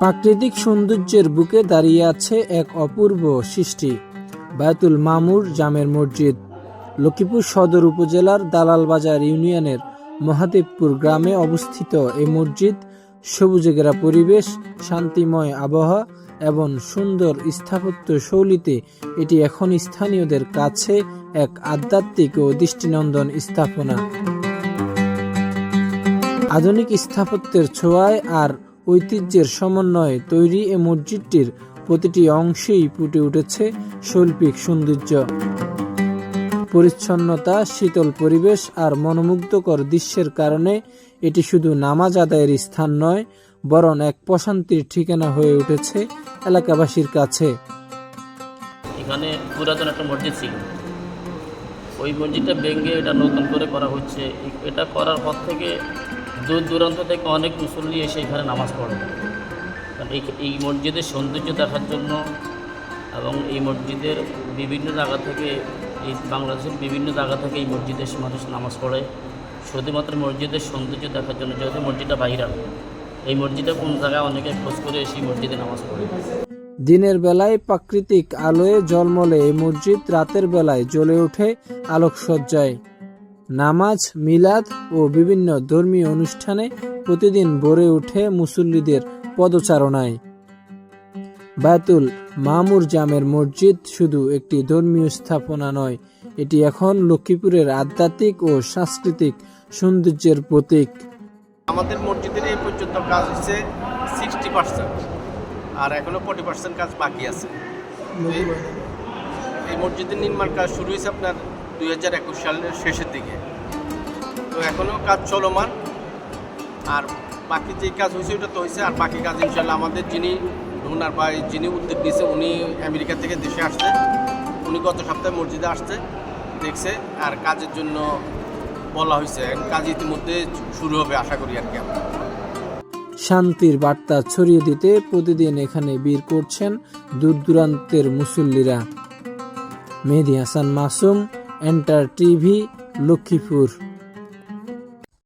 প্রাকৃতিক সৌন্দর্যের বুকে দাঁড়িয়ে আছে এক অপূর্ব সৃষ্টি, বায়তুল মামুর জামের মসজিদ, লক্ষ্মীপুর সদর উপজেলার দালাল বাজার ইউনিয়নের মহাদেবপুর গ্রামে অবস্থিত এই মসজিদ সবুজে ঘেরা পরিবেশ, শান্তিময় আবহাওয়া এবং সুন্দর স্থাপত্য শৈলীতে এটি এখন স্থানীয়দের কাছে এক আধ্যাত্মিক ও দৃষ্টিনন্দন স্থাপনা। আধুনিক স্থাপত্যের ছোঁয়ায় আর ঐতিহ্যের সমন্বয়ে তৈরি এ মসজিদটির প্রতিটি অংশেই ফুটে উঠেছে শৈল্পিক সৌন্দর্য। পরিচ্ছন্নতা, শীতল পরিবেশ আর মনোমুগ্ধকর দৃশ্যের কারণে এটি শুধু নামাজ আদায়ের স্থান নয়, বরং এক প্রশান্তির ঠিকানা হয়ে উঠেছে এলাকাবাসীর কাছে। এখানে পুরাতন একটা মসজিদ ছিল। ওই মসজিদটা ভেঙে এটা নতুন করে করা হচ্ছে। এটা করার পর থেকে দূর দূরান্ত থেকে অনেক মুসল্লি এসে এখানে নামাজ পড়ে। কারণ এই এই মসজিদের সৌন্দর্য দেখার জন্য এবং এই মসজিদের বিভিন্ন জায়গা থেকে এই বাংলাদেশের বিভিন্ন জায়গা থেকে এই মসজিদে এসে মানুষ নামাজ পড়ে। শুধুমাত্র মসজিদের সৌন্দর্য দেখার জন্য, যেহেতু মসজিদটা ভাইরাল, এই মসজিদে কোন জায়গায় অনেকে খোঁজ করে এসে এই মসজিদে নামাজ পড়ে। দিনের বেলায় প্রাকৃতিক আলোয় জলমলে এই মসজিদ, রাতের বেলায় জ্বলে ওঠে আলোকসজ্জায়। নামাজ মিলাদ ও বিভিন্ন ধর্মীয় অনুষ্ঠানে প্রতিদিন ভরে ওঠে মুসল্লিদের পদচারণায়। বায়তুল মামুর জামের মসজিদ শুধু একটি ধর্মীয় স্থাপনা নয় এটি এখন লক্ষ্মীপুরের আধ্যাত্মিক ও সাংস্কৃতিক সৌন্দর্যের প্রতীক। আমাদের মসজিদের এই পর্যন্ত কাজ হচ্ছে সিক্সটি পার্সেন্ট আর এখনও ফোর্টি পার্সেন্ট কাজ বাকি আছে। এই মসজিদের নির্মাণ কাজ শুরু হয়েছে আপনার দুই হাজার একুশ সালের শেষের দিকে। তো এখনও কাজ চলমান। আর বাকি যে কাজ হয়েছে, ওটা তো হয়েছে। আর বাকি কাজ ইনশাল্লাহ আমাদের যিনি ডোনার বা যিনি উদ্যোগ নিয়েছে, উনি আমেরিকা থেকে দেশে আসছে। উনি গত সপ্তাহে মসজিদে আসছে, দেখছে। আর কাজের জন্য বলা হয়েছে। কাজ ইতিমধ্যে শুরু হবে, আশা করি আর কি শান্তির বার্তা ছড়িয়ে দিতে প্রতিদিন এখানে বীর করছেন দূর দূরান্তের মুসল্লিরা। Mehedi Hasan Masum enter TV Lakhipur.